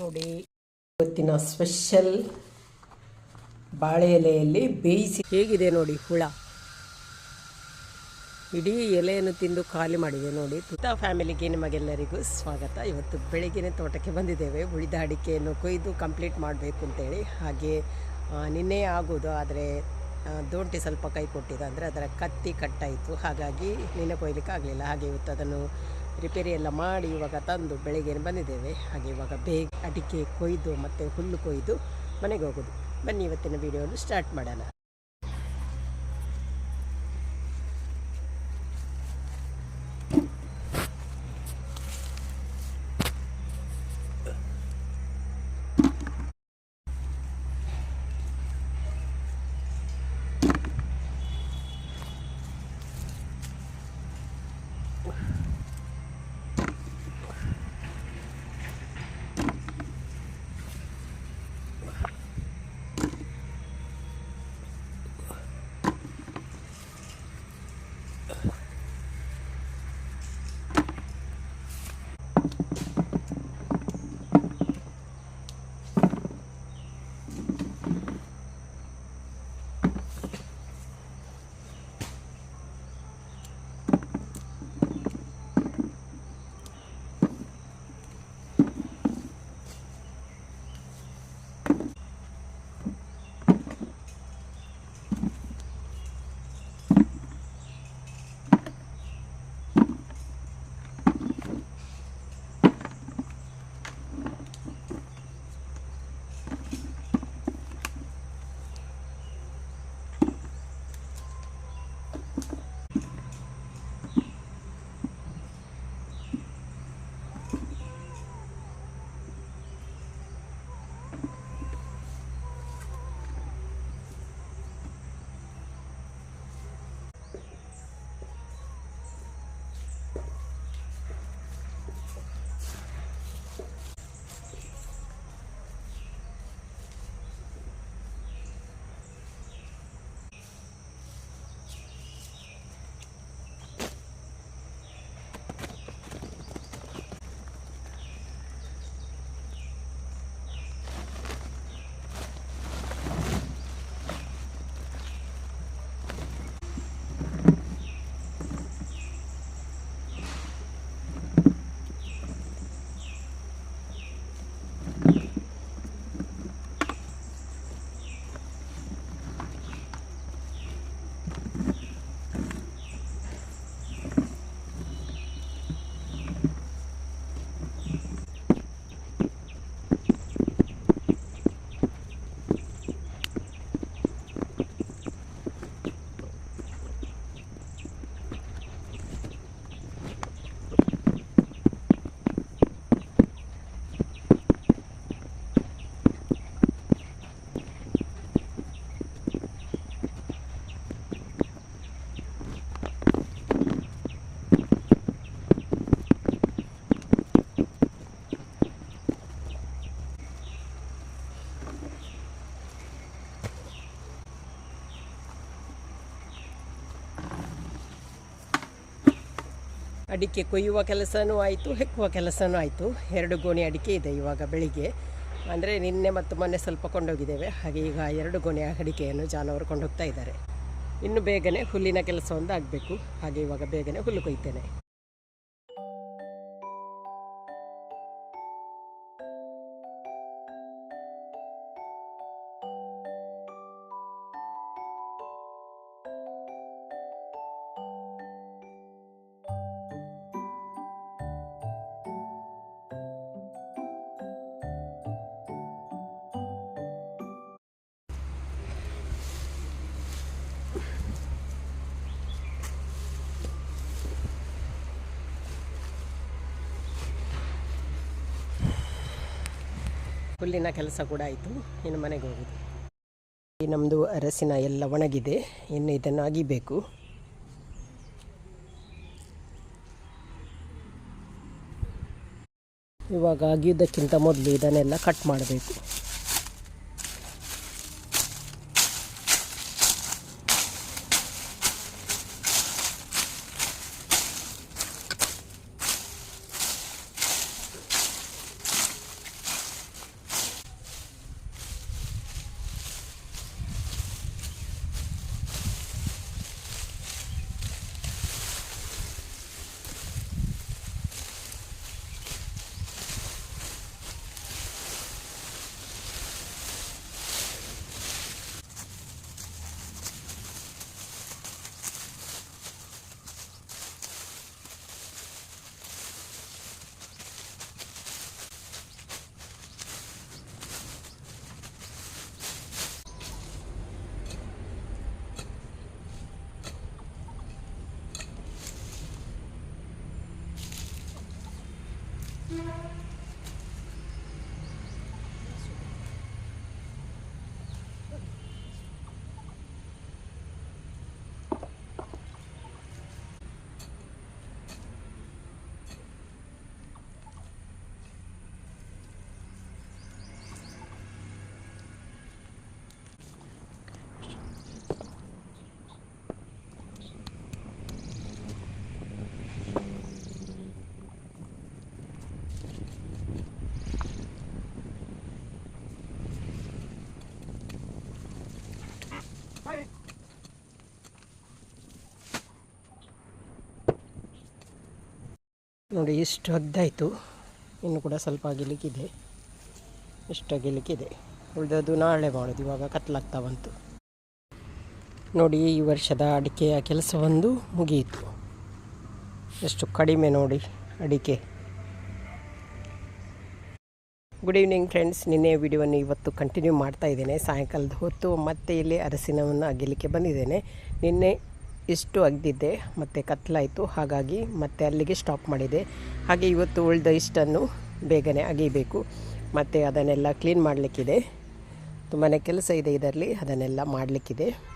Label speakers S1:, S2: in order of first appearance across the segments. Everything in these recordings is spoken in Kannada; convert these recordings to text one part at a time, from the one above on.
S1: ನೋಡಿ. ಇವತ್ತಿನ ಸ್ಪೆಷಲ್ ಬಾಳೆ ಎಲೆಯಲ್ಲಿ ಬೇಯಿಸಿ ಹೇಗಿದೆ ನೋಡಿ ಹುಳ. ಇಡೀ ಎಲೆಯನ್ನು ತಿಂದು ಖಾಲಿ ಮಾಡಿದೆ ನೋಡಿ. ತುತಾ ಫ್ಯಾಮಿಲಿಗೆ ನಿಮಗೆಲ್ಲರಿಗೂ ಸ್ವಾಗತ. ಇವತ್ತು ಬೆಳಿಗ್ಗೆ ತೋಟಕ್ಕೆ ಬಂದಿದ್ದೇವೆ. ಉಳಿದ ಅಡಿಕೆಯನ್ನು ಕೊಯ್ದು ಕಂಪ್ಲೀಟ್ ಮಾಡಬೇಕು ಅಂತೇಳಿ. ಹಾಗೆ ನಿನ್ನೆ ಆಗೋದು, ಆದರೆ ದೋಂಟಿ ಸ್ವಲ್ಪ ಕೈ ಕೊಟ್ಟಿದೆ. ಅಂದರೆ ಅದರ ಕತ್ತಿ ಕಟ್ಟಾಯಿತು. ಹಾಗಾಗಿ ನಿನ್ನೆ ಕೊಯ್ಲಿಕ್ಕೆ ಆಗಲಿಲ್ಲ. ಹಾಗೆ ಇವತ್ತು ಅದನ್ನು ರಿಪೇರಿ ಎಲ್ಲ ಮಾಡಿ ಇವಾಗ ತಂದು ಬೆಳಗ್ಗೆ ಬಂದಿದ್ದೇವೆ. ಹಾಗೆ ಇವಾಗ ಬೇಗ ಅಡಿಕೆ ಕೊಯ್ದು ಮತ್ತು ಹುಲ್ಲು ಕೊಯ್ದು ಮನೆಗೆ ಹೋಗೋದು. ಬನ್ನಿ ಇವತ್ತಿನ ವಿಡಿಯೋವನ್ನು ಸ್ಟಾರ್ಟ್ ಮಾಡೋಣ. ಅಡಿಕೆ ಕೊಯ್ಯುವ ಕೆಲಸನೂ ಆಯಿತು, ಹೆಕ್ಕುವ ಕೆಲಸನೂ ಆಯಿತು. ಎರಡು ಗೋಣಿ ಅಡಿಕೆ ಇದೆ ಇವಾಗ ಬೆಳಿಗ್ಗೆ. ಅಂದರೆ ನಿನ್ನೆ ಮತ್ತು ಮೊನ್ನೆ ಸ್ವಲ್ಪ ಕೊಂಡೋಗಿದ್ದೇವೆ. ಹಾಗೆ ಈಗ ಎರಡು ಗೋಣಿ ಅಡಿಕೆಯನ್ನು ಜಾನುವಾರು ಕೊಂಡೋಗ್ತಾ ಇದ್ದಾರೆ. ಇನ್ನು ಬೇಗನೆ ಹುಲ್ಲಿನ ಕೆಲಸ ಒಂದು ಆಗಬೇಕು ಹಾಗೆ ಇವಾಗ ಬೇಗನೆ ಹುಲ್ಲು ಕೊಯ್ತೇನೆ. ಹುಲ್ಲಿನ ಕೆಲಸ ಕೂಡ ಆಯಿತು. ಇನ್ನು ಮನೆಗೆ ಹೋಗುದು. ಈ ನಮ್ಮದು ಅರಸಿನ ಎಲ್ಲ ಒಣಗಿದೆ. ಇನ್ನು ಇದನ್ನು ಅಗಿಬೇಕು. ಇವಾಗ ಅಗಿಯೋದಕ್ಕಿಂತ ಮೊದಲು ಇದನ್ನೆಲ್ಲ ಕಟ್ ಮಾಡಬೇಕು. ನೋಡಿ, ಇಷ್ಟು ಹದ್ದಾಯಿತು ಇನ್ನು ಕೂಡ ಸ್ವಲ್ಪ ಅಗಿಲಿಕ್ಕಿದೆ. ಇಷ್ಟು ಅಗಿಲಿಕ್ಕಿದೆ. ಉಳಿದದ್ದು ನಾಳೆ ಮಾಡೋದು, ಇವಾಗ ಕತ್ಲಾಗ್ತಾ ಬಂತು. ನೋಡಿ, ಈ ವರ್ಷದ ಅಡಿಕೆಯ ಕೆಲಸವೊಂದು ಮುಗಿಯಿತು. ಎಷ್ಟು ಕಡಿಮೆ ನೋಡಿ ಅಡಿಕೆ. ಗುಡ್ ಈವ್ನಿಂಗ್ ಫ್ರೆಂಡ್ಸ್ ನಿನ್ನೆ ವಿಡಿಯೋವನ್ನು ಇವತ್ತು ಕಂಟಿನ್ಯೂ ಮಾಡ್ತಾ ಇದ್ದೇನೆ. ಸಾಯಂಕಾಲದ ಹೊತ್ತು ಮತ್ತೆ ಇಲ್ಲಿ ಅರಸಿನವನ್ನು ಅಗಿಲಿಕ್ಕೆ ಬಂದಿದ್ದೇನೆ. ನಿನ್ನೆ ಇಷ್ಟು ಅಗ್ದಿದ್ದೆ ಮತ್ತು ಕತ್ಲಾಯಿತು. ಹಾಗಾಗಿ ಮತ್ತೆ ಅಲ್ಲಿಗೆ ಸ್ಟಾಪ್ ಮಾಡಿದೆ. ಹಾಗೆ ಇವತ್ತು ಉಳಿದ ಇಷ್ಟನ್ನು ಬೇಗನೆ ಅಗಿಬೇಕು ಮತ್ತು ಅದನ್ನೆಲ್ಲ ಕ್ಲೀನ್ ಮಾಡಲಿಕ್ಕಿದೆ. ತುಂಬಾ ಕೆಲಸ ಇದೆ ಇದರಲ್ಲಿ, ಅದನ್ನೆಲ್ಲ ಮಾಡಲಿಕ್ಕಿದೆ.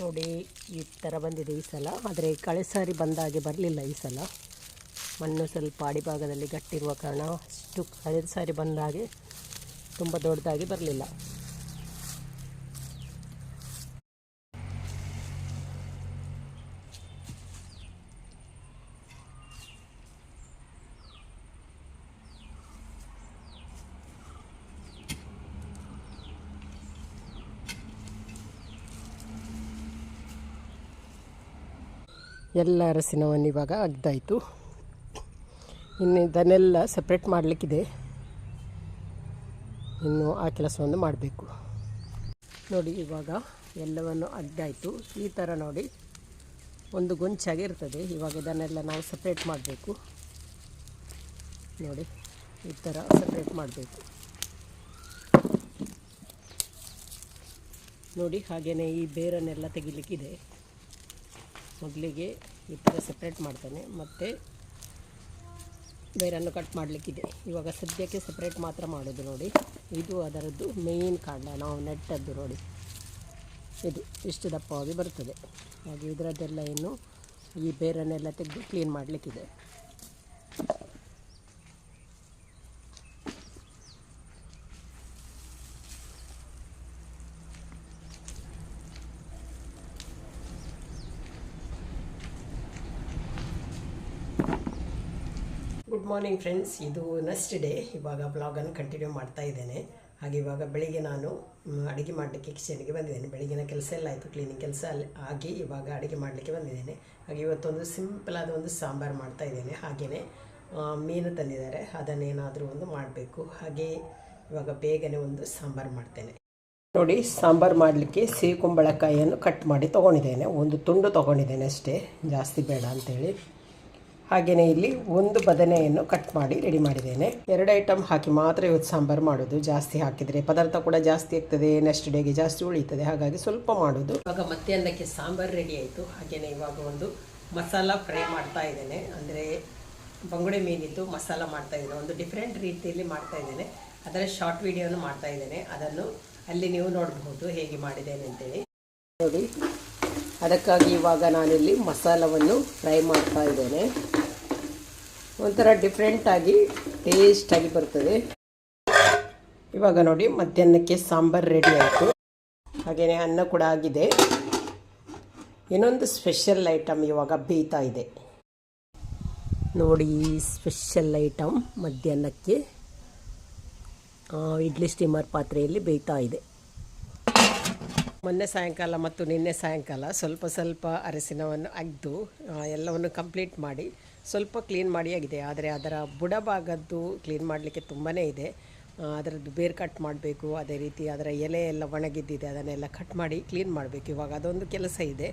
S1: ನೋಡಿ ಈ ಥರ ಬಂದಿದೆ ಈ ಸಲ. ಆದರೆ ಕಳೆ ಸಾರಿ ಬಂದಾಗೆ ಬರಲಿಲ್ಲ ಈ ಸಲ. ಮಣ್ಣು ಸ್ವಲ್ಪ ಅಡಿಭಾಗದಲ್ಲಿ ಗಟ್ಟಿರುವ ಕಾರಣ ಅಷ್ಟು ಕಳೆದ ಸಾರಿ ಬಂದಾಗೆ ತುಂಬ ದೊಡ್ಡದಾಗಿ ಬರಲಿಲ್ಲ. ಎಲ್ಲ ಅರಸಿನವನ್ನು ಇವಾಗ ಅಗ್ದಾಯಿತು. ಇನ್ನು ಇದನ್ನೆಲ್ಲ ಸಪ್ರೇಟ್ ಮಾಡಲಿಕ್ಕಿದೆ. ಇನ್ನು ಆ ಕೆಲಸವನ್ನು ಮಾಡಬೇಕು. ನೋಡಿ, ಇವಾಗ ಎಲ್ಲವನ್ನು ಅಗ್ದಾಯಿತು. ಈ ಥರ ನೋಡಿ, ಒಂದು ಗೊಂಚಾಗಿರ್ತದೆ ಇವಾಗ ಇದನ್ನೆಲ್ಲ ನಾವು ಸಪ್ರೇಟ್ ಮಾಡಬೇಕು. ನೋಡಿ, ಈ ಥರ ಸಪ್ರೇಟ್ ಮಾಡಬೇಕು. ನೋಡಿ ಹಾಗೆಯೇ ಈ ಬೇರನ್ನೆಲ್ಲ ತೆಗಿಲಿಕ್ಕಿದೆ. ಮೊದಲಿಗೆ ಈ ಥರ ಸಪ್ರೇಟ್ ಮಾಡ್ತಾನೆ. ಮತ್ತು ಬೇರನ್ನು ಕಟ್ ಮಾಡಲಿಕ್ಕಿದೆ. ಇವಾಗ ಸದ್ಯಕ್ಕೆ ಸಪ್ರೇಟ್ ಮಾತ್ರ ಮಾಡೋದು ನೋಡಿ. ಇದು ಅದರದ್ದು ಮೇಯ್ನ್ ಕಾಂಡ, ನಾವು ನೆಟ್ಟದ್ದು ನೋಡಿ. ಇದು ಇಷ್ಟು ದಪ್ಪವಾಗಿ ಬರ್ತದೆ. ಹಾಗೆ ಇದರದ್ದೆಲ್ಲ ಇನ್ನು ಈ ಬೇರನ್ನೆಲ್ಲ ತೆಗೆದು ಕ್ಲೀನ್ ಮಾಡಲಿಕ್ಕಿದೆ. ಗುಡ್ ಮಾರ್ನಿಂಗ್ ಫ್ರೆಂಡ್ಸ್ ಇದು ನೆಕ್ಸ್ಟ್ ಡೇ ಇವಾಗ ಬ್ಲಾಗನ್ನು ಕಂಟಿನ್ಯೂ ಮಾಡ್ತಾ ಇದ್ದೇನೆ. ಹಾಗೆ ಇವಾಗ ಬೆಳಿಗ್ಗೆ ನಾನು ಅಡುಗೆ ಮಾಡಲಿಕ್ಕೆ ಕಿಚನ್ಗೆ ಬಂದಿದ್ದೇನೆ. ಬೆಳಗಿನ ಕೆಲಸ ಎಲ್ಲ ಆಯಿತು. ಕ್ಲೀನಿಂಗ್ ಕೆಲಸ ಅಲ್ಲಿ ಆಗಿ ಇವಾಗ ಅಡುಗೆ ಮಾಡಲಿಕ್ಕೆ ಬಂದಿದ್ದೇನೆ. ಹಾಗೆ ಇವತ್ತೊಂದು ಸಿಂಪಲ್ ಆದ ಒಂದು ಸಾಂಬಾರು ಮಾಡ್ತಾ ಇದ್ದೇನೆ. ಹಾಗೆಯೇ ಮೀನು ತಂದಿದ್ದಾರೆ. ಅದನ್ನೇನಾದರೂ ಒಂದು ಮಾಡಬೇಕು. ಹಾಗೆ ಇವಾಗ ಬೇಗನೆ ಒಂದು ಸಾಂಬಾರು ಮಾಡ್ತೇನೆ. ನೋಡಿ, ಸಾಂಬಾರು ಮಾಡಲಿಕ್ಕೆ ಸಿಹಿ ಕುಂಬಳಕಾಯಿಯನ್ನು ಕಟ್ ಮಾಡಿ ತೊಗೊಂಡಿದ್ದೇನೆ. ಒಂದು ತುಂಡು ತೊಗೊಂಡಿದ್ದೇನೆ ಅಷ್ಟೇ. ಜಾಸ್ತಿ ಬೇಡ ಅಂತೇಳಿ. ಹಾಗೆಯೇ ಇಲ್ಲಿ ಒಂದು ಬದನೆಯನ್ನು ಕಟ್ ಮಾಡಿ ರೆಡಿ ಮಾಡಿದ್ದೇನೆ. ಎರಡು ಐಟಮ್ ಹಾಕಿ ಮಾತ್ರ ಇವತ್ತು ಸಾಂಬಾರು ಮಾಡೋದು. ಜಾಸ್ತಿ ಹಾಕಿದರೆ ಪದಾರ್ಥ ಕೂಡ ಜಾಸ್ತಿ ಆಗ್ತದೆ ನೆಕ್ಸ್ಟ್ ಡೇಗೆ ಜಾಸ್ತಿ ಉಳಿತದೆ ಹಾಗಾಗಿ ಸ್ವಲ್ಪ ಮಾಡೋದು. ಇವಾಗ ಅನ್ನಕ್ಕೆ ಸಾಂಬಾರು ರೆಡಿ ಆಯಿತು. ಹಾಗೆಯೇ ಇವಾಗ ಒಂದು ಮಸಾಲ ಫ್ರೈ ಮಾಡ್ತಾ ಇದ್ದೇನೆ. ಅಂದರೆ ಬಂಗುಡೆ ಮೀನಿದ್ದು ಮಸಾಲ ಮಾಡ್ತಾ ಇದ್ದೇನೆ. ಒಂದು ಡಿಫ್ರೆಂಟ್ ರೀತಿಯಲ್ಲಿ ಮಾಡ್ತಾ ಇದ್ದೇನೆ. ಅದರ ಶಾರ್ಟ್ ವಿಡಿಯೋನು ಮಾಡ್ತಾ ಇದ್ದೇನೆ. ಅದನ್ನು ಅಲ್ಲಿ ನೀವು ನೋಡಬಹುದು ಹೇಗೆ ಮಾಡಿದ್ದೇನೆ ಅಂತೇಳಿ. ನೋಡಿ. ಅದಕ್ಕಾಗಿ ಇವಾಗ ನಾನಿಲ್ಲಿ ಮಸಾಲವನ್ನು ಫ್ರೈ ಮಾಡ್ತಾ ಇದ್ದೇನೆ. ಒಂಥರ ಡಿಫ್ರೆಂಟಾಗಿ ಟೇಸ್ಟಾಗಿ ಬರ್ತದೆ. ಇವಾಗ ನೋಡಿ, ಮಧ್ಯಾಹ್ನಕ್ಕೆ ಸಾಂಬಾರು ರೆಡಿ ಆಯಿತು. ಹಾಗೆಯೇ ಅನ್ನ ಕೂಡ ಆಗಿದೆ. ಇನ್ನೊಂದು ಸ್ಪೆಷಲ್ ಐಟಮ್ ಇವಾಗ ಬೇಯ್ತಾ ಇದೆ. ನೋಡಿ ಸ್ಪೆಷಲ್ ಐಟಮ್ ಮಧ್ಯಾಹ್ನಕ್ಕೆ ಇಡ್ಲಿ ಸ್ಟೀಮರ್ ಪಾತ್ರೆಯಲ್ಲಿ ಬೇಯ್ತಾ ಇದೆ. ಮೊನ್ನೆ ಸಾಯಂಕಾಲ ಮತ್ತು ನಿನ್ನೆ ಸಾಯಂಕಾಲ ಸ್ವಲ್ಪ ಸ್ವಲ್ಪ ಅರಸಿನವನ್ನು ಅಗ್ದು ಎಲ್ಲವನ್ನು ಕಂಪ್ಲೀಟ್ ಮಾಡಿ ಸ್ವಲ್ಪ ಕ್ಲೀನ್ ಮಾಡಿ ಆಗಿದೆ. ಆದರೆ ಅದರ ಬುಡ ಭಾಗದ್ದು ಕ್ಲೀನ್ ಮಾಡಲಿಕ್ಕೆ ತುಂಬಾ ಇದೆ. ಅದರದ್ದು ಬೇರು ಕಟ್ ಮಾಡಬೇಕು, ಅದೇ ರೀತಿ ಅದರ ಎಲೆ ಎಲ್ಲ ಒಣಗಿದ್ದಿದೆ, ಅದನ್ನೆಲ್ಲ ಕಟ್ ಮಾಡಿ ಕ್ಲೀನ್ ಮಾಡಬೇಕು. ಇವಾಗ ಅದೊಂದು ಕೆಲಸ ಇದೆ.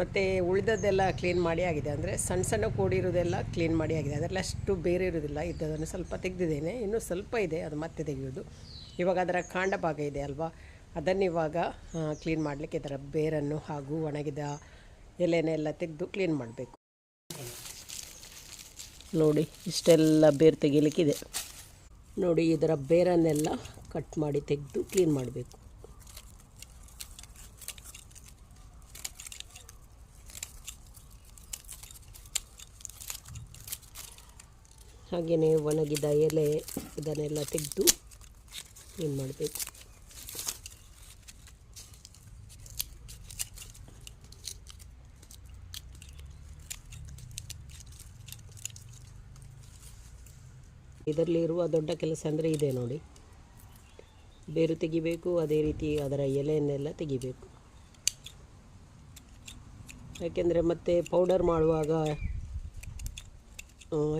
S1: ಮತ್ತು ಉಳಿದದ್ದೆಲ್ಲ ಕ್ಲೀನ್ ಮಾಡಿ ಆಗಿದೆ. ಅಂದರೆ ಸಣ್ಣ ಸಣ್ಣ ಕೂಡಿರೋದೆಲ್ಲ ಕ್ಲೀನ್ ಮಾಡಿ ಆಗಿದೆ. ಅದರಲ್ಲಿ ಅಷ್ಟು ಬೇರೆ ಇರೋದಿಲ್ಲ. ಇದ್ದದನ್ನು ಸ್ವಲ್ಪ ತೆಗೆದಿದ್ದೇನೆ. ಇನ್ನೂ ಸ್ವಲ್ಪ ಇದೆ, ಅದು ಮತ್ತೆ ತೆಗೆಯೋದು ಇವಾಗ ಅದರ ಕಾಂಡ ಭಾಗ ಇದೆ ಅಲ್ವಾ? ಅದನ್ನಿವಾಗ ಕ್ಲೀನ್ ಮಾಡಲಿಕ್ಕೆ ಇದರ ಬೇರನ್ನು ಹಾಗೂ ಒಣಗಿದ ಎಲೆನೆಲ್ಲ ತೆಗೆದು ಕ್ಲೀನ್ ಮಾಡಬೇಕು. ನೋಡಿ, ಇಷ್ಟೆಲ್ಲ ಬೇರು ತೆಗಿಲಿಕ್ಕಿದೆ. ನೋಡಿ, ಇದರ ಬೇರನ್ನೆಲ್ಲ ಕಟ್ ಮಾಡಿ ತೆಗೆದು ಕ್ಲೀನ್ ಮಾಡಬೇಕು. ಹಾಗೆಯೇ ಒಣಗಿದ ಎಲೆ, ಇದನ್ನೆಲ್ಲ ತೆಗೆದು ಕ್ಲೀನ್ ಮಾಡಬೇಕು. ಇದರಲ್ಲಿ ಇರುವ ದೊಡ್ಡ ಕೆಲಸ ಅಂದರೆ ಇದೆ ನೋಡಿ. ಬೇರು ತೆಗಿಬೇಕು, ಅದೇ ರೀತಿ ಅದರ ಎಲೆಯನ್ನೆಲ್ಲ ತೆಗಿಬೇಕು. ಯಾಕೆಂದರೆ ಮತ್ತೆ ಪೌಡರ್ ಮಾಡುವಾಗ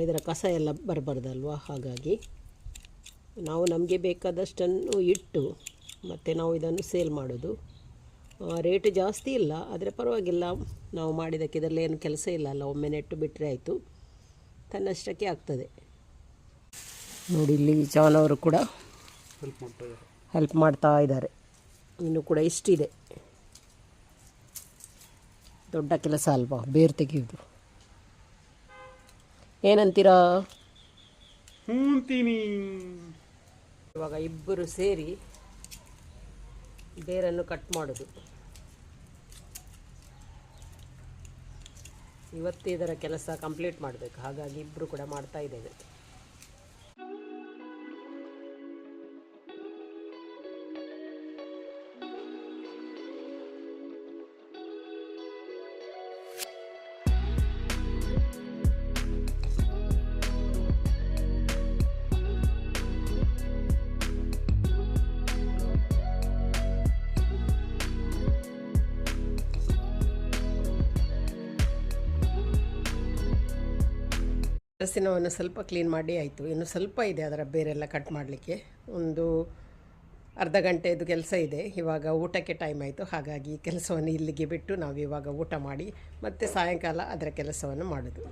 S1: ಇದರ ಕಸ ಎಲ್ಲ ಬರಬಾರ್ದಲ್ವ? ಹಾಗಾಗಿ ನಾವು ನಮಗೆ ಬೇಕಾದಷ್ಟನ್ನು ಇಟ್ಟು ಮತ್ತು ನಾವು ಇದನ್ನು ಸೇಲ್ ಮಾಡೋದು. ರೇಟ್ ಜಾಸ್ತಿ ಇಲ್ಲ, ಆದರೆ ಪರವಾಗಿಲ್ಲ. ನಾವು ಮಾಡಿದಕ್ಕೆ ಇದರಲ್ಲಿ ಏನು ಕೆಲಸ ಇಲ್ಲ ಅಲ್ಲ, ಒಮ್ಮೆ ನೆಟ್ಟು ಬಿಟ್ಟರೆ ಆಯಿತು. ತನ್ನಷ್ಟಕ್ಕೆ ಆಗ್ತದೆ. ನೋಡಿ ಇಲ್ಲಿ ಜಾನ್ ಅವರು ಕೂಡ
S2: ಹೆಲ್ಪ್ ಮಾಡ್ತಾ ಇದ್ದಾರೆ.
S1: ಹೆಲ್ಪ್ ಮಾಡ್ತಾ ಇದ್ದಾರೆ. ಇನ್ನು ಕೂಡ ಇಷ್ಟಿದೆ. ದೊಡ್ಡ ಕೆಲಸ ಅಲ್ವಾ? ಬೇರು ತೆಗೆಯೋದು ಏನಂತೀರಾ? ಇವಾಗ ಇಬ್ಬರು ಸೇರಿ ಬೇರನ್ನು ಕಟ್ ಮಾಡೋದು. ಇವತ್ತೇ ಇದರ ಕೆಲಸ ಕಂಪ್ಲೀಟ್ ಮಾಡಬೇಕು. ಹಾಗಾಗಿ ಇಬ್ಬರು ಕೂಡ ಮಾಡ್ತಾ ಇದ್ದೇವೆ. ಅರಸಿನವನ್ನು ಸ್ವಲ್ಪ ಕ್ಲೀನ್ ಮಾಡಿ ಆಯಿತು. ಇನ್ನು ಸ್ವಲ್ಪ ಇದೆ ಅದರ ಬೇರೆಲ್ಲ ಕಟ್ ಮಾಡಲಿಕ್ಕೆ. ಒಂದು ಅರ್ಧ ಗಂಟೆದು ಕೆಲಸ ಇದೆ. ಇವಾಗ ಊಟಕ್ಕೆ ಟೈಮ್ ಆಯಿತು. ಹಾಗಾಗಿ ಕೆಲಸವನ್ನು ಇಲ್ಲಿಗೆ ಬಿಟ್ಟು ನಾವು ಇವಾಗ ಊಟ ಮಾಡಿ ಮತ್ತೆ ಸಾಯಂಕಾಲ ಅದರ ಕೆಲಸವನ್ನು ಮಾಡೋದು.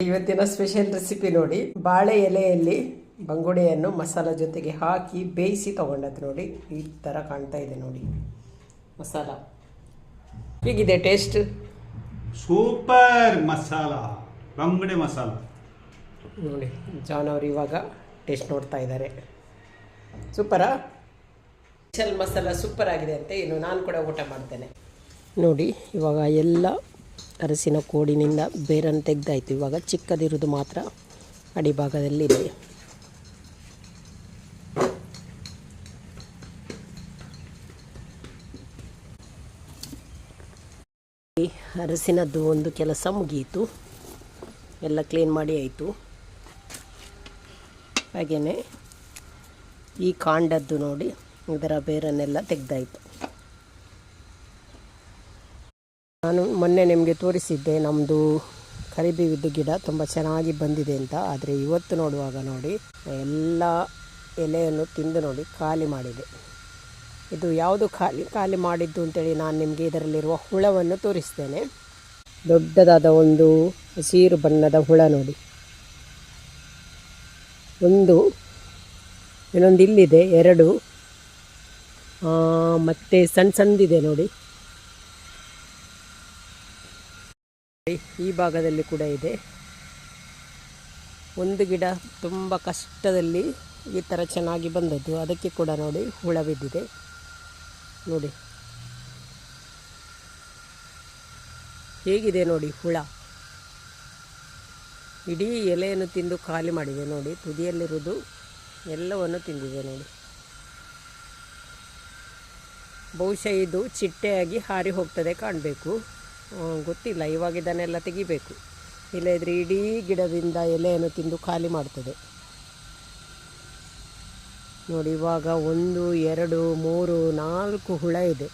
S1: ಇವತ್ತಿನ ಸ್ಪೆಷಲ್ ರೆಸಿಪಿ ನೋಡಿ. ಬಾಳೆ ಎಲೆಯಲ್ಲಿ ಬಂಗುಡೆಯನ್ನು ಮಸಾಲ ಜೊತೆಗೆ ಹಾಕಿ ಬೇಯಿಸಿ ತಗೊಂಡದ್ದು ನೋಡಿ. ಈ ಥರ ಕಾಣ್ತಾ ಇದೆ ನೋಡಿ. ಮಸಾಲ. ಹೇಗಿದೆ ಟೇಸ್ಟ್
S2: ಸೂಪರ್ ಮಸಾಲ. ಬಂಗುಡೆ ಮಸಾಲ.
S1: ನೋಡಿ, ಜಾನ್ ಅವರು ಇವಾಗ ಟೇಸ್ಟ್ ನೋಡ್ತಾ ಇದ್ದಾರೆ ಸೂಪರಾ? ಸ್ಪೆಷಲ್ ಮಸಾಲ ಸೂಪರ್ ಆಗಿದೆ ಅಂತ ಇನ್ನು ನಾನು ಕೂಡ ಊಟ ಮಾಡ್ತೇನೆ. ನೋಡಿ, ಇವಾಗ ಎಲ್ಲ ಅರಸಿನ ಕೋಡಿನಿಂದ ಬೇರನ್ನು ತೆಗ್ದಾಯ್ತು. ಇವಾಗ ಚಿಕ್ಕದಿರೋದು ಮಾತ್ರ ಅಡಿಭಾಗದಲ್ಲಿದೆ ಅರಸಿನದ್ದು ಒಂದು ಕೆಲಸ ಮುಗಿಯಿತು. ಎಲ್ಲ ಕ್ಲೀನ್ ಮಾಡಿ ಆಯಿತು. ಹಾಗೆಯೇ ಈ ಕಾಂಡದ್ದು ನೋಡಿ, ಇದರ ಬೇರನ್ನೆಲ್ಲ ತೆಗೆದಾಯಿತು. ನಾನು ಮೊನ್ನೆ ನಿಮಗೆ ತೋರಿಸಿದ್ದೆ ನಮ್ಮದು ಕರಿಬೇವಿದ್ದು ಗಿಡ ತುಂಬ ಚೆನ್ನಾಗಿ ಬಂದಿದೆ ಅಂತ. ಆದರೆ ಇವತ್ತು ನೋಡುವಾಗ ನೋಡಿ, ಎಲ್ಲ ಎಲೆಯನ್ನು ತಿಂದು ನೋಡಿ ಖಾಲಿ ಮಾಡಿದೆ. ಇದು ಯಾವುದು ಖಾಲಿ ಖಾಲಿ ಮಾಡಿದ್ದು ಅಂತೇಳಿ ನಾನು ನಿಮಗೆ ಇದರಲ್ಲಿರುವ ಹುಳವನ್ನು ತೋರಿಸ್ತೇನೆ. ದೊಡ್ಡದಾದ ಒಂದು ಹಸಿರು ಬಣ್ಣದ ಹುಳ ನೋಡಿ. ಒಂದು, ಇನ್ನೊಂದು ಇಲ್ಲಿದೆ, ಎರಡು. ಮತ್ತೆ ಸಣ್ಣ ಸಣ್ಣದಿದೆ ನೋಡಿ. ಈ ಭಾಗದಲ್ಲಿ ಕೂಡ ಇದೆ. ಒಂದು ಗಿಡ ತುಂಬ ಕಷ್ಟದಲ್ಲಿ ಈ ಥರ ಚೆನ್ನಾಗಿ ಬಂದದ್ದು. ಅದಕ್ಕೆ ಕೂಡ ನೋಡಿ ಹುಳ ಬಿದ್ದಿದೆ. ನೋಡಿ. ಹೇಗಿದೆ ನೋಡಿ ಹುಳ? ಇಡೀ ಎಲೆಯನ್ನು ತಿಂದು ಖಾಲಿ ಮಾಡಿದೆ ನೋಡಿ, ತುದಿಯಲ್ಲಿರುವುದು ಎಲ್ಲವನ್ನು ತಿಂದಿದೆ ನೋಡಿ. ಬಹುಶಃ ಇದು ಚಿಟ್ಟೆಯಾಗಿ ಹಾರಿ ಹೋಗ್ತದೆ ಕಾಣಬೇಕು. ಗೊತ್ತಿಲ್ಲ, ಇವಾಗ ಇದನ್ನೆಲ್ಲ ತೆಗಿಬೇಕು. ಇಲ್ಲದ್ರೆ ಇಡೀ ಗಿಡದಿಂದ ಎಲೆಯನ್ನು ತಿಂದು ಖಾಲಿ ಮಾಡ್ತದೆ. ನೋಡಿ, ಇವಾಗ ಒಂದು, ಎರಡು, ಮೂರು, ನಾಲ್ಕು ಹುಳ ಇದೆ.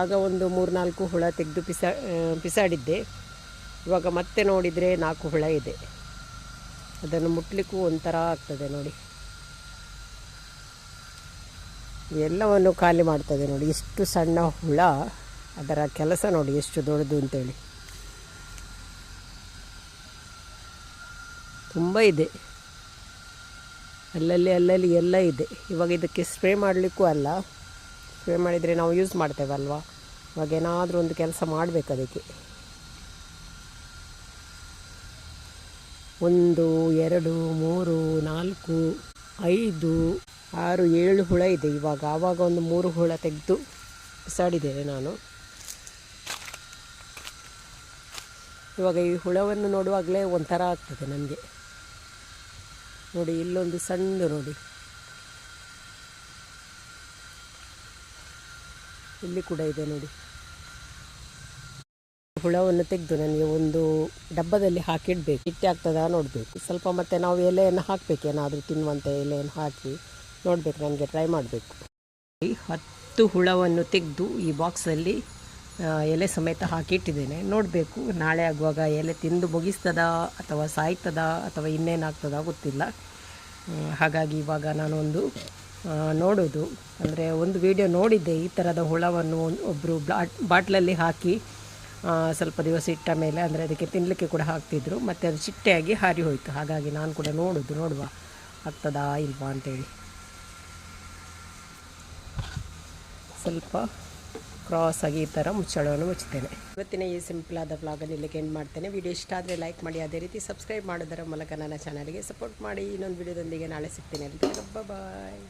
S1: ಆಗ ಒಂದು ಮೂರು, ನಾಲ್ಕು ಹುಳ ತೆಗೆದು ಪಿಸಾ ಪಿಸಾಡಿದ್ದೆ. ಇವಾಗ ಮತ್ತೆ ನೋಡಿದರೆ ನಾಲ್ಕು ಹುಳ ಇದೆ. ಅದನ್ನು ಮುಟ್ಲಿಕ್ಕೂ ಒಂಥರ ಆಗ್ತದೆ ನೋಡಿ. ಎಲ್ಲವನ್ನು ಖಾಲಿ ಮಾಡ್ತದೆ ನೋಡಿ. ಇಷ್ಟು ಸಣ್ಣ ಹುಳ, ಅದರ ಕೆಲಸ ನೋಡಿ ಎಷ್ಟು ದೊಡ್ಡದು ಅಂತೇಳಿ. ತುಂಬ ಇದೆ. ಅಲ್ಲಲ್ಲಿ ಅಲ್ಲಲ್ಲಿ ಎಲ್ಲ ಇದೆ. ಇವಾಗ ಇದಕ್ಕೆ ಸ್ಪ್ರೇ ಮಾಡಲಿಕ್ಕೂ ಅಲ್ಲ. ಸ್ಪ್ರೇ ಮಾಡಿದರೆ ನಾವು ಯೂಸ್ ಮಾಡ್ತೇವಲ್ವಾ? ಇವಾಗ ಏನಾದರೂ ಒಂದು ಕೆಲಸ ಮಾಡಬೇಕು ಅದಕ್ಕೆ. ಒಂದು, ಎರಡು, ಮೂರು, ನಾಲ್ಕು, ಐದು, ಆರು, ಏಳು ಹುಳ ಇದೆ. ಇವಾಗ, ಆವಾಗ ಒಂದು ಮೂರು ಹುಳ ತೆಗೆದು ಬಿಸಾಡಿದ್ದೇನೆ ನಾನು. ಇವಾಗ ಈ ಹುಳವನ್ನು ನೋಡುವಾಗಲೇ ಒಂಥರ ಆಗ್ತದೆ ನನಗೆ. ನೋಡಿ, ಇಲ್ಲೊಂದು ಸಣ್ಣ ನೋಡಿ. ಇಲ್ಲಿ ಕೂಡ ಇದೆ ನೋಡಿ. ಹುಳವನ್ನು ತೆಗೆದು ನನಗೆ ಒಂದು ಡಬ್ಬದಲ್ಲಿ ಹಾಕಿಡಬೇಕು. ಹಿಟ್ಟೆ ಆಗ್ತದಾ ನೋಡಬೇಕು. ಸ್ವಲ್ಪ ಮತ್ತೆ ನಾವು ಎಲೆಯನ್ನು ಹಾಕಬೇಕು. ಏನಾದರೂ ತಿನ್ನುವಂಥ ಎಲೆಯನ್ನು ಹಾಕಿ ನೋಡಬೇಕು. ನನಗೆ ಟ್ರೈ ಮಾಡಬೇಕು. ಹತ್ತು ಹುಳವನ್ನು ತೆಗೆದು ಈ ಬಾಕ್ಸಲ್ಲಿ ಎಲೆ ಸಮೇತ ಹಾಕಿಟ್ಟಿದ್ದೇನೆ. ನೋಡಬೇಕು, ನಾಳೆ ಆಗುವಾಗ ಎಲೆ ತಿಂದು ಮುಗಿಸ್ತದ ಅಥವಾ ಸಾಯ್ತದ ಅಥವಾ ಇನ್ನೇನಾಗ್ತದ ಗೊತ್ತಿಲ್ಲ. ಹಾಗಾಗಿ ಇವಾಗ ನಾನೊಂದು ನೋಡೋದು. ಅಂದರೆ ಒಂದು ವಿಡಿಯೋ ನೋಡಿದ್ದೆ. ಈ ಥರದ ಹುಳವನ್ನು ಒಬ್ಬರು ಬ್ಲಾಟ್ ಬಾಟ್ಲಲ್ಲಿ ಹಾಕಿ ಸ್ವಲ್ಪ ದಿವಸ ಇಟ್ಟ ಮೇಲೆ ಅಂದರೆ ಅದಕ್ಕೆ ತಿನ್ನಲಿಕ್ಕೆ ಕೂಡ ಹಾಕ್ತಿದ್ರು. ಮತ್ತು ಅದು ಚಿಟ್ಟೆಯಾಗಿ ಹಾರಿ ಹೋಯಿತು. ಹಾಗಾಗಿ ನಾನು ಕೂಡ ನೋಡೋದು, ನೋಡುವ ಆಗ್ತದಾ ಇಲ್ವಾ ಅಂತೇಳಿ. ಸ್ವಲ್ಪ ಕ್ರಾಸ್ ಆಗಿ ಈ ಥರ ಮುಚ್ಚಳವನ್ನು ಮುಚ್ಚುತ್ತೇನೆ. ಇವತ್ತಿನ ಈ ಸಿಂಪಲ್ ಆದ ವ್ಲಾಗನ್ನು ಇಲ್ಲಿಗೆ ಎಂಡ್ ಮಾಡ್ತೇನೆ. ವಿಡಿಯೋ ಇಷ್ಟ ಆದರೆ ಲೈಕ್ ಮಾಡಿ, ಅದೇ ರೀತಿ ಸಬ್ಸ್ಕ್ರೈಬ್ ಮಾಡೋದರ ಮೂಲಕ ನನ್ನ ಚಾನಲ್ಗೆ ಸಪೋರ್ಟ್ ಮಾಡಿ. ಇನ್ನೊಂದು ವಿಡಿಯೋದೊಂದಿಗೆ ನಾಳೆ ಸಿಗ್ತೇನೆ. ಬಾಯ್